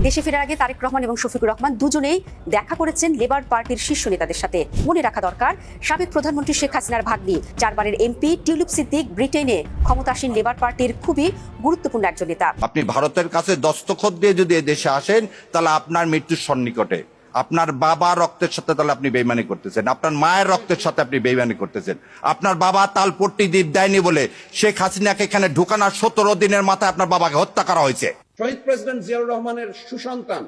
দেশে ফেরার আগে তারেক রহমান এবং শফিকুর রহমান দুজনেই দেখা করেছেন লেবার পার্টির শীর্ষ নেতাদের সাথে। মনে রাখা দরকার, সাবেক প্রধানমন্ত্রী শেখ হাসিনার ভাগ্নি, চারবারের এমপি, টিউলিপ সিদ্দিক, ব্রিটেনে ক্ষমতাসীন লেবার পার্টির খুবই গুরুত্বপূর্ণ একজন নেতা। আপনি ভারতের কাছে দস্তখত দিয়ে যদি দেশে আসেন, তাহলে আপনার মৃত্যুর সন্নিকটে। আপনার বাবা রক্তের সাথে তাহলে আপনি বেইমানি করতেছেন। আপনার মায়ের রক্তের সাথে আপনি বেইমানি করতেছেন। আপনার বাবা তালপট্টি দ্বীপ দেয়নি বলে শেখ হাসিনাকে এখানে ঢুকানোর সতেরো দিনের মাথায় আপনার বাবাকে হত্যা করা হয়েছে। শহীদ প্রেসিডেন্ট জিয়াউর রহমানের সুসন্তান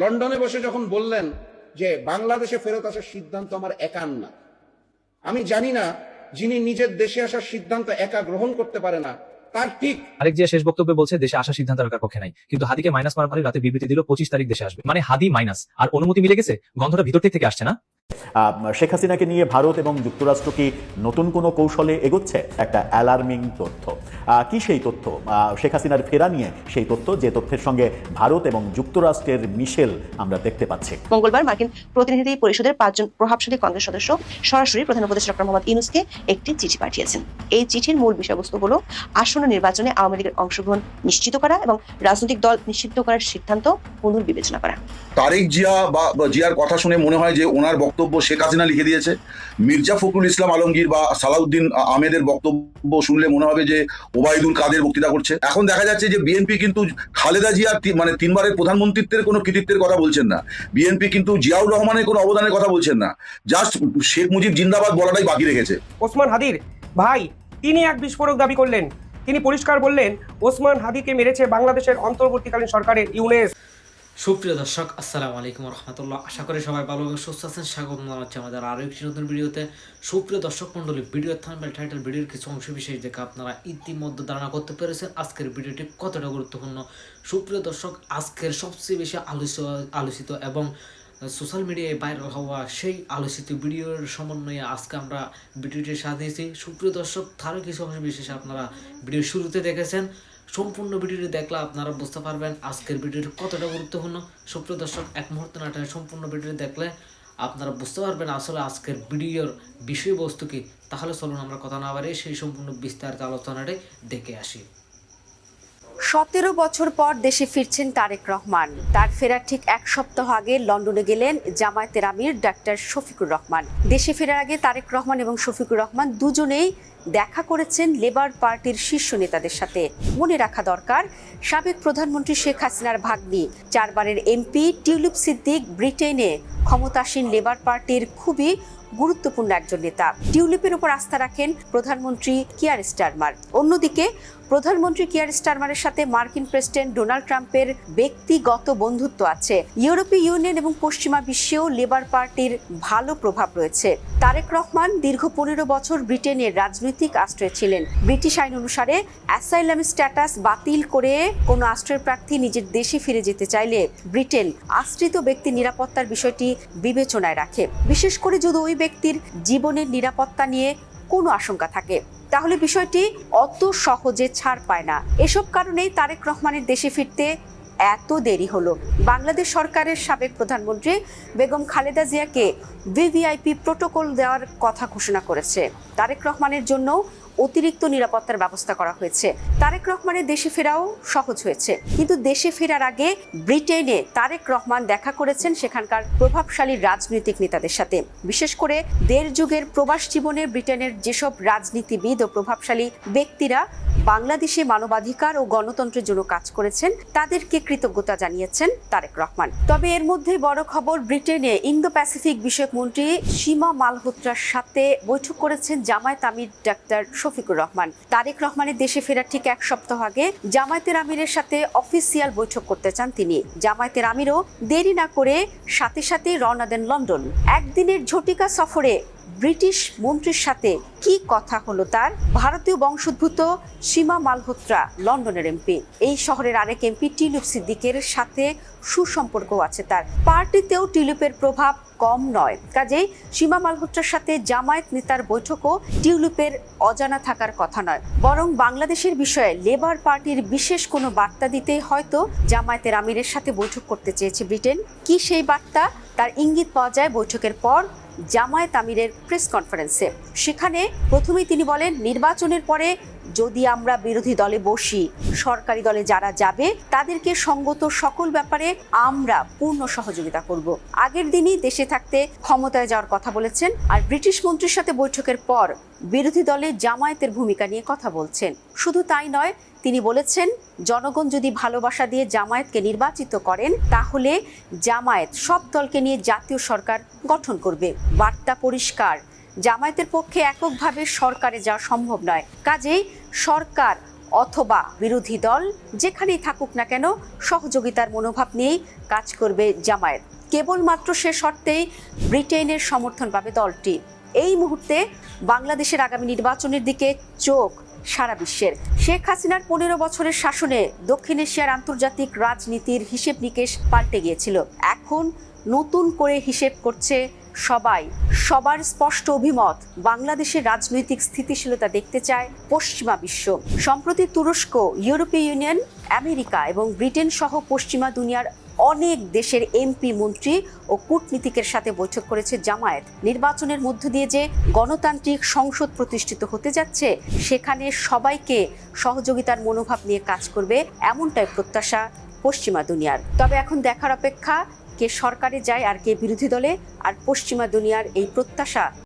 লন্ডনে বসে যখন বললেন যে বাংলাদেশে ফেরত আসার সিদ্ধান্ত আমার একার না, আমি জানি না যিনি নিজের দেশে আসার সিদ্ধান্ত একা গ্রহণ করতে পারে না, তার ঠিক আরেক যে শেষ বক্তব্যে বলছে, দেশে আসা সিদ্ধান্ত রাখার পক্ষে নাই? কিন্তু হাদিকে মাইনাস মারার রাতে বিবৃতি দিল, পঁচিশ তারিখ দেশে আসবে। মানে হাদি মাইনাস। আর অনুমতি মিলে গেছে? গন্ধটা ভিতর থেকে আসছে না? শেখ হাসিনাকে নিয়ে ভারত এবং যুক্তরাষ্ট্র কি নতুন কোনো কৌশলে এগোচ্ছে? একটা অ্যালার্মিং তথ্য। কি সেই তথ্য? শেখ হাসিনার ফেরা নিয়ে সেই তথ্য যে তথ্যের সঙ্গে ভারত এবং যুক্তরাষ্ট্রের মিশেল আমরা দেখতে পাচ্ছি। মঙ্গলবার মার্কিন প্রতিনিধি পরিষদের পাঁচজন প্রভাবশালী কংগ্রেস সদস্য সরাসরি প্রধান উপদেষ্টা ডক্টর মোহাম্মদ ইউনুসকে একটি চিঠি পাঠিয়েছেন। এই চিঠির মূল বিষয়বস্তু হলো আসন্ন নির্বাচনে আওয়ামী লীগের অংশগ্রহণ নিশ্চিত করা এবং রাজনৈতিক দল নিষিদ্ধ করার সিদ্ধান্ত পুনর্বিবেচনা করা। তারেক জিয়া বা বা জিয়ার কথা শুনে মনে হয় যে ওনার বক্তব্য শেখ হাসিনা লিখে দিয়েছে। মির্জা ফখরুল ইসলাম আলমগীর বা সালাউদ্দিন আহমেদের বক্তব্য শুনলে মনে হবে যে ওবায়দুল কাদের বক্তৃতা করছে। এখন দেখা যাচ্ছে যে বিএনপি কিন্তু খালেদা জিয়ার মানে তিনবারের প্রধানমন্ত্রীত্বের কোনো কৃতিত্বের কথা বলছেন না। বিএনপি কিন্তু জিয়াউর রহমানের কোনো অবদানের কথা বলছেন না। জাস্ট শেখ মুজিব জিন্দাবাদ বলাটাই বাকি রেখেছে। ওসমান হাদির, ভাই, তিনি এক বিস্ফোরক দাবি করলেন। তিনি পরিষ্কার বললেন, ওসমান হাদিকে মেরেছে বাংলাদেশের অন্তর্বর্তীকালীন সরকারের ইউনেস। সুপ্রিয় দর্শক, আসসালামু আলাইকুম রহমতুল্লাহ আশা করি সবাই ভালো এবং সুস্থ আছেন। স্বাগত জানাচ্ছি আমাদের আরও একটি নতুন ভিডিওতে। সুপ্রিয় দর্শক মণ্ডলী ভিডিও থাম্বেল টাইটেল ভিডিওর কিছু অংশ বিশেষ দেখে আপনারা ইতিমধ্যে ধারণা করতে পেরেছেন আজকের ভিডিওটি কতটা গুরুত্বপূর্ণ। সুপ্রিয় দর্শক, আজকের সবচেয়ে বেশি আলোচিত আলোচিত এবং সোশ্যাল মিডিয়ায় ভাইরাল হওয়া সেই আলোচিত ভিডিওর সমন্বয়ে আজকে আমরা ভিডিওটি সাজিয়েছি সুপ্রিয় দর্শক, তারও কিছু অংশ বিশেষ আপনারা ভিডিও শুরুতে দেখেছেন। সম্পূর্ণ ভিডিওটি দেখলে আপনারা বুঝতে পারবেন আজকের ভিডিওটি কতটা গুরুত্বপূর্ণ। সুপ্রিয় দর্শক, এক মুহূর্ত নাটকের সম্পূর্ণ ভিডিওটি দেখলে আপনারা বুঝতে পারবেন আসলে আজকের ভিডিওর বিষয়বস্তু কি। তাহলে চলুন আমরা কথা না বাড়িয়ে সেই সম্পূর্ণ বিস্তারিত আলোচনাটি দেখে আসি। সতেরো বছর পর দেশে ফিরছেন তারেক রহমান। তার ফেরার ঠিক এক সপ্তাহ আগে লন্ডনে গেলেন জামায়াতের আমির ডাক্তার শফিকুর রহমান। দেশে ফেরার আগে তারেক রহমান এবং শফিকুর রহমান দুজনেই দেখা করেছেন লেবার পার্টির শীর্ষ নেতাদের সাথে। মনে রাখা দরকার, সাবেক প্রধানমন্ত্রী শেখ হাসিনার ভাগ্নি, চারবারের এমপি টিউলিপ সিদ্দিক ব্রিটেনে ক্ষমতাসীন লেবার পার্টির খুবই গুরুত্বপূর্ণ একজন নেতা। টিউলিপের উপর আস্থা রাখেন প্রধানমন্ত্রী কিয়ার স্টারমার। অন্যদিকে প্রধানমন্ত্রী কিয়ার স্টারমারের সাথে মার্কিন প্রেসিডেন্ট ডোনাল্ড ট্রাম্পের ব্যক্তিগত বন্ধুত্ব আছে। ইউরোপীয় ইউনিয়ন এবং পশ্চিমা বিশ্বেও লেবার পার্টির ভালো প্রভাব রয়েছে। তারেক রহমান দীর্ঘ পনেরো বছর ব্রিটেনের রাজনৈতিক আশ্রয় ছিলেন। ব্রিটিশ আইন অনুসারে অ্যাসাইলাম স্ট্যাটাস বাতিল করে কোনো আশ্রয় প্রার্থী নিজের দেশে ফিরে যেতে চাইলে ব্রিটেন আশ্রিত ব্যক্তি নিরাপত্তার বিষয়টি বিবেচনায় রাখে। বিশেষ করে যদি ওই ব্যক্তির জীবনের নিরাপত্তা নিয়ে কোনো আশঙ্কা থাকে। তাহলে বিষয়টি অত সহজে ছাড় পায় না। এসব কারণেই তারেক রহমানের দেশে ফিরতে এত দেরি হলো। বাংলাদেশ সরকারের সাবেক প্রধানমন্ত্রী বেগম খালেদা জিয়াকে ভিভিআইপি প্রোটোকল দেওয়ার কথা ঘোষণা করেছে। তারেক রহমানের জন্য অতিরিক্ত নিরাপত্তার ব্যবস্থা করা হয়েছে। তারেক রহমানের দেশে ফেরাও সহজ হয়েছে। কিন্তু দেশে ফেরার আগে ব্রিটেনে তারেক রহমান দেখা করেছেন সেখানকার প্রভাবশালী রাজনৈতিক নেতাদের সাথে। বিশেষ করে দেড় যুগের প্রবাস জীবনে ব্রিটেনের যেসব রাজনীতিবিদ ও প্রভাবশালী ব্যক্তিরা বাংলাদেশে মানবাধিকার ও গণতন্ত্রের জন্য কাজ করেছেন, তাদেরকে কৃতজ্ঞতা জানিয়েছেন তারেক রহমান। তবে এর মধ্যে বড় খবর, ব্রিটেনে ইন্দো প্যাসিফিক বিষয়ক মন্ত্রী সীমা মালহোত্রার সাথে বৈঠক করেছেন জামায়াত আমির ডাক্তার শফিকুর রহমান। তারেক রহমানের দেশে ফেরার ঠিক এক সপ্তাহ আগে জামায়াতের আমিরের সাথে অফিসিয়াল বৈঠক করতে চান তিনি। জামায়াতের আমিরও দেরি না করে সাথে সাথে রওনা দেন লন্ডন। একদিনের ঝটিকা সফরে ব্রিটিশ মন্ত্রীর সাথে কি কথা হলো তার? ভারতীয় বংশোদ্ভূত সীমা মালহোত্রা, লন্ডনের এমপি এই শহরের আরেক এমপি টিলুপ সিদ্দিকের সাথে সুসম্পর্ক আছে তার। পার্টিতেও টিলুপের প্রভাব কম নয়। কাজেই সীমা মালহোত্রার সাথে জামায়াত নেতার বৈঠকও টিউলিপের অজানা থাকার কথা নয়। বরং বাংলাদেশের বিষয়ে লেবার পার্টির বিশেষ কোনো বার্তা দিতে হয়তো জামায়াতের আমিরের সাথে বৈঠক করতে চেয়েছে ব্রিটেন। কি সেই বার্তা? তার ইঙ্গিত পাওয়া যায় বৈঠকের পর জামায়াত আমিরের প্রেস কনফারেন্সে। সেখানে প্রথমেই তিনি বলেন নির্বাচনের পরে যদি আমরা বিরোধী দলে বসি, সরকারি দলে যারা যাবে, তাদেরকে সঙ্গত সকল ব্যাপারে আমরা পূর্ণ সহযোগিতা করব। আগের দিনই দেশে থাকতে ক্ষমতায় যাওয়ার কথা বলেছেন আর ব্রিটিশ মন্ত্রীর সাথে বৈঠকের পর বিরোধী দলে জামায়াতের ভূমিকা নিয়ে কথা বলছেন। শুধু তাই নয়, তিনি বলেছেন, জনগণ যদি ভালোবাসা দিয়ে জামায়াতকে নির্বাচিত করেন, তাহলে জামায়াত সব দলকে নিয়ে জাতীয় সরকার গঠন করবে। বার্তা পরিষ্কার, জামায়াতের পক্ষে এককভাবে সরকারে যাওয়া সম্ভব নয়। কাজেই সরকার অথবা বিরোধী দল যেখানেই থাকুক না কেন সহযোগিতার মনোভাব নিয়েই কাজ করবে জামায়াত। কেবলমাত্র সে শর্তেই ব্রিটেনের সমর্থন পাবে দলটি। এই মুহূর্তে বাংলাদেশের আগামী নির্বাচনের দিকে চোখ সারা বিশ্বের। শেখ হাসিনার পনেরো বছরের শাসনে দক্ষিণ এশিয়ার আন্তর্জাতিক রাজনীতির হিসেব নিকেশ পাল্টে গিয়েছিল। এখন নতুন করে হিসেব করছে সবাই, সবার স্পষ্ট অভিমত, বাংলাদেশের রাজনৈতিক স্থিতিশীলতা দেখতে চায় পশ্চিমা বিশ্ব। সম্প্রতি তুরস্ক, ইউরোপীয় ইউনিয়ন, আমেরিকা এবং ব্রিটেন সহ পশ্চিমা দুনিয়ার অনেক দেশের এমপি, মন্ত্রী ও কূটনীতিকের সাথে বৈঠক করেছে জামায়াত। নির্বাচনের মধ্য দিয়ে যে গণতান্ত্রিক সংসদ প্রতিষ্ঠিত হতে যাচ্ছে, সেখানে সবাইকে সহযোগিতার মনোভাব নিয়ে কাজ করবে এমনটাই প্রত্যাশা পশ্চিমা দুনিয়ার। তবে এখন দেখার অপেক্ষা কে সরকারে যায় আর কে বিরোধী দলে আর পশ্চিমা দুনিয়ার এই প্রত্যাশা